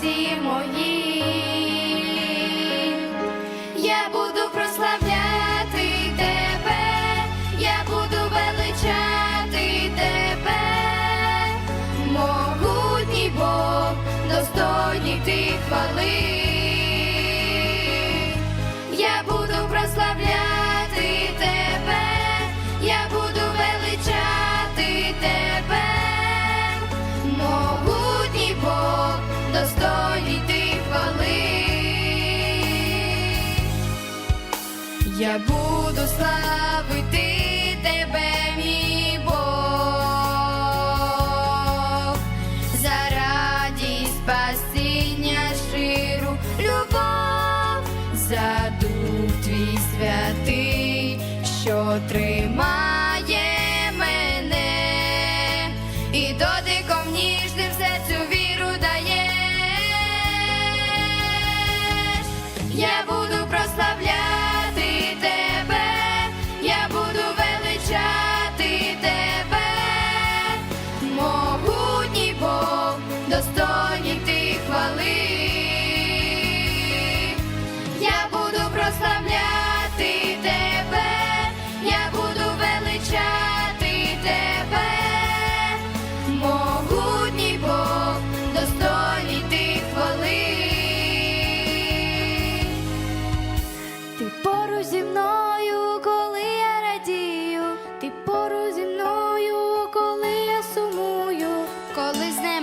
всі мої, я буду прославляти тебе, я буду величати тебе, могутній Бог, достойній ти хвали. Я буду славити тебе, мій Бог, за радість спасіння щиру любов, за дух твій святий, що тримає мене, і дотиком ніжним серцю віру даєш. Я буду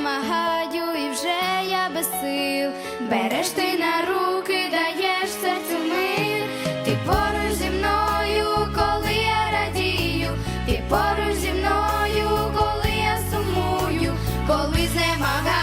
магаю, і вже я без сил. Береш ти на руки, даєш серцю мир, ти поруч зі мною, коли я радію, ти поруч зі мною, коли я сумую, коли знемагаю.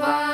слова.